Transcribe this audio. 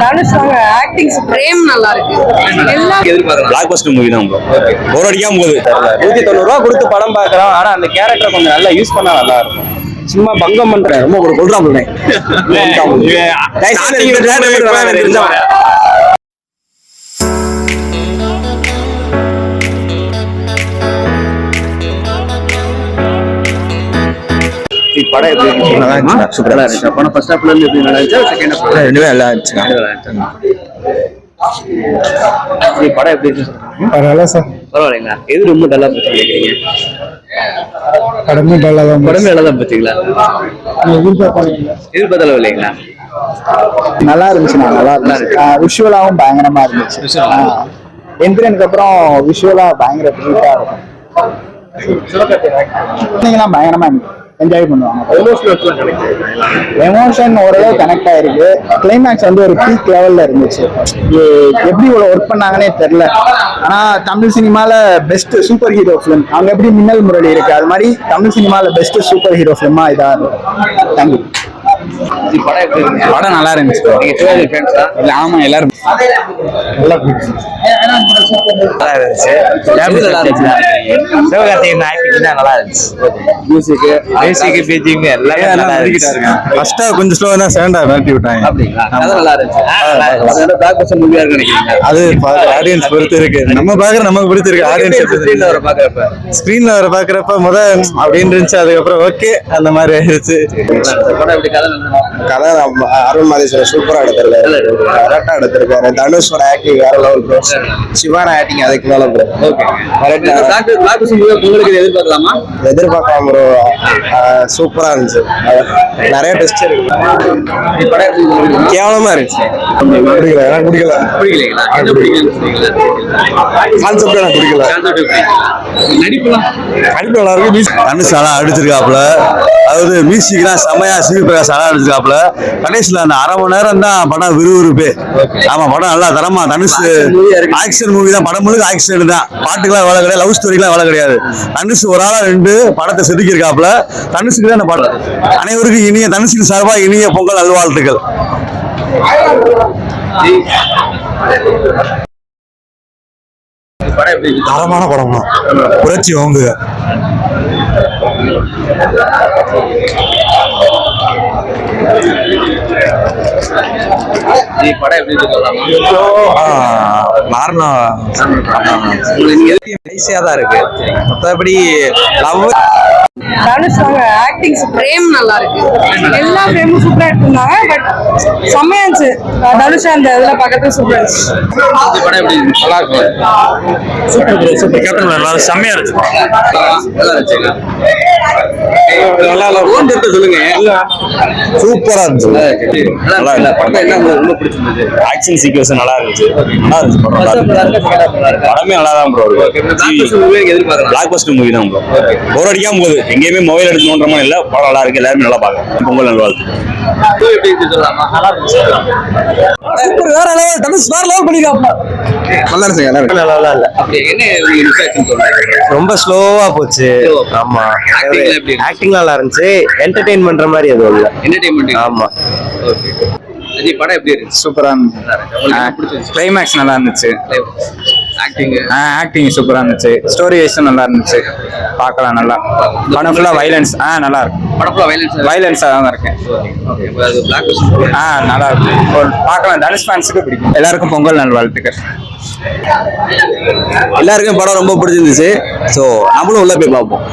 தனுஷ் அவங்க acting frame நல்லா இருக்கு எல்லா பிளாக் பஸ்டர் மூவி தான் ப்ரோ அடிக்காம போகுது. நூத்தி தொண்ணூறு ரூபா கொடுத்து படம் பார்க்கறோம். ஆனா அந்த கேரக்டர் கொஞ்சம் நல்லா யூஸ் பண்ணா நல்லா இருக்கும். சும்மா பங்கம் பண்றேன். ரொம்ப ஒரு கொள்றா படம் எப்படி இருந்துச்சு நல்லா இருந்துச்சு, சூப்பரா நல்லா இருந்துச்சு படம் ஃபர்ஸ்ட் ஹாஃப்ல இருந்து எப்படி நல்லா இருந்துச்சு செகண்ட் ஹாஃப் ரெண்டுமே நல்லா இருந்துச்சு படம் எப்படி இருந்துச்சு பரவாயில்ல சார் பரவாயில்லைங்களா எது ரொம்ப டல்லா போச்சு நினைக்கிறீங்க படமே டல்லா தான் படமே நல்லா தான் போச்சுங்களா இல்லைங்களா நல்லா இருந்துச்சுண்ணா நல்லா இருந்துச்சு விஷுவலாவும் பயங்கரமா இருந்துச்சு எந்திரனுக்கு அப்புறம் விஷுவலா பயங்கர இருக்கும் குழந்தைங்கலாம் பயங்கரமா என்ஜாய் பண்ணுவாங்க. எமோஷன் ஓரளவு கனெக்ட் ஆயிருக்கு. கிளைமேக்ஸ் வந்து ஒரு பீக் லெவல்ல இருந்துச்சு. எப்படி இவ்வளவு ஒர்க் பண்ணாங்கன்னே தெரியல. ஆனா தமிழ் சினிமால பெஸ்ட் சூப்பர் ஹீரோ ஃபிலிம் அவங்க எப்படி மின்னல் முரளி இருக்கு அது மாதிரி தமிழ் சினிமால பெஸ்ட் சூப்பர் ஹீரோ ஃபிலிமா இதா இருக்கு தேங்க்யூ படம் நல்லா இருந்துச்சு இல்ல ஆமா எல்லாரும். நல்லா நல்லா இருந்துச்சு. நல்லா இருந்துச்சு. சிவகார்த்திகேயன் ஆக்டிங் தான் நல்லா இருந்துச்சு. மியூசிக் மியூசிக் பீச்சிங் எல்லாமே நல்லா இருந்துச்சு. ஃபர்ஸ்டா கொஞ்சம் ஸ்லோவா தான் செகண்டா மிரட்டி விட்டாங்க. அப்படிங்களா? அது நல்லா இருந்துச்சு. அதோட பிளாக் பஸ்டர் மூவியா இருக்கு நினைக்கிறீங்க அது ஆடியன்ஸ் பொறுத்து இருக்கு. நம்ம பாக்குற நமக்கு பிடிச்சிருக்கு ஸ்கிரீன்ல ஆடியன்ஸ் வர பாக்குறப்ப ஸ்கிரீன்ல வர பாக்குறப்ப முத அப்படின்னு இருந்துச்சு அதுக்கப்புறம் ஓகே அந்த மாதிரி எப்படி கதை நல்லா கதை அருண் மாதேஸ்வரர் சூப்பரா எடுத்திருக்காரு. கரெக்டா எடுத்திருக்காரு. தனுஷோட ஆக்டிங் வேற லெவல் ப்ரோ சிவான ஆக்டிங் அதுக்கு மேல ப்ரோ கரெக்டா உங்களுக்கு எதிர்பார்க்கலாமா? எதிர்பார்க்கலாம் ப்ரோ சூப்பரா இருந்துச்சு. நிறைய டெஸ்ட் இருக்கு கேவலமா இருந்துச்சு. பிடிக்கல எனக்கு கான்செப்ட் எனக்கு கண்டிப்பா நல்லா இருக்கு. தனுஷ் நல்லா அடிச்சிருக்காப்ல அதாவது மியூசிக்லாம் செமையா சிவி பிரகாஷ் நல்லா அடிச்சிருக்காப்ல கடைசியில் அந்த அரை மணி நேரம் தான் படம் விறுவிறுப்பு. ஆமா படம் நல்லா தரமா. தனுஷ் ஆக்ஷன் மூவி தான். படம் முழுக்க ஆக்ஷன் தான் பாட்டுக்கெல்லாம் வேலை கிடையாது. லவ் ஸ்டோரிக்கெல்லாம் வேலை கிடையாது. தனுஷ் ஒரு ஆளா ரெண்டு படத்தை செதுக்கியிருக்காப்ல தனுஷுக்கு தான் படம். அனைவருக்கும் இனிய தனுஷின் சார்பா இனிய பொங்கல் நல்வாழ்த்துக்கள். படம் தரமான படம் புரட்சி ஓங்குக. நீ படம் எப்படி நார்மலா ஈஸியா தான் இருக்கு. மற்றபடி லவ் தனுஷ் அவங்க ஆக்டிங் பிரேம் நல்லா இருக்கு. எல்லா பிரேமும் சூப்பரா எடுத்திருந்தாங்க பட் செம்மையா இருந்துச்சு. தனுஷ் அந்த இதுல பார்க்கறதுக்கு சூப்பரா இருந்துச்சு. இருந்துச்சு நல்லா இருக்கு சூப்பர் ப்ரோ சூப்பர் கேப்டன் நல்லா செம்மையா இருக்கு நல்லா நல்லா இல்ல. ஓன் சொல்லுங்க. சூப்பரா இருந்துச்சு. நல்லா இருக்கு. படத்தை என்ன உங்களுக்கு ரொம்ப பிடிச்சிருந்தது? ஆக்ஷன் சீக்வன்ஸ் நல்லா இருந்துச்சு. நல்லா இருந்துச்சு படம். நல்லா இருந்துச்சு. படமே நல்லா தான் ப்ரோ எதிர்பார்க்கலாம்? பிளாக் பஸ்டர் மூவி தான் ப்ரோ போர் அடிக்காம போகுது. எங்கேயுமே மொபைல் எடுத்து நோண்டுற மாதிரி இல்ல. படம் நல்லா இருக்கு. எல்லாருமே நல்லா பார்க்கலாம் பொங்கல் நல்வாழ்த்து எப்படி இருக்கு சொல்லலாமா நல்லா இருந்துச்சு வேற லெவல் தனுஷ் வேற லெவல் பண்ணிருக்காப்ல. நல்லா இருந்துச்சு நல்லா நல்லா இல்ல அப்படி என்ன ரொம்ப ஸ்லோவா போச்சு. ஆமா? ஆக்டிங் நல்லா இருந்துச்சு. என்டர்டெயின் பண்ற மாதிரி எதுவும் இல்ல. என்டர்டைன்மெண்ட் ஆமா. ஓகே படம் எப்படி இருந்துச்சு? சூப்பரா இருந்துச்சு. கிளைமேக்ஸ் நல்லா இருந்துச்சு. ஆக்டிங் ஆக்டிங் சூப்பரா இருந்துச்சு. ஸ்டோரி வைஸும் நல்லா இருந்துச்சு. பார்க்கலாம் நல்லா. படம் ஃபுல்லா வைலன்ஸ் ஆ நல்லா இருக்கும் படம் ஃபுல்லா வைலன்ஸ் வைலன்ஸா தான் இருக்கேன் ஆ நல்லா இருக்கும் பார்க்கலாம் தனுஷ் ஃபேன்ஸுக்கு பிடிக்கும். எல்லாருக்கும் பொங்கல் நல்வாழ்த்துக்கள் எல்லாருக்கும் படம் ரொம்ப பிடிச்சிருந்துச்சு. ஸோ நம்மளும் உள்ள போய் பார்ப்போம்.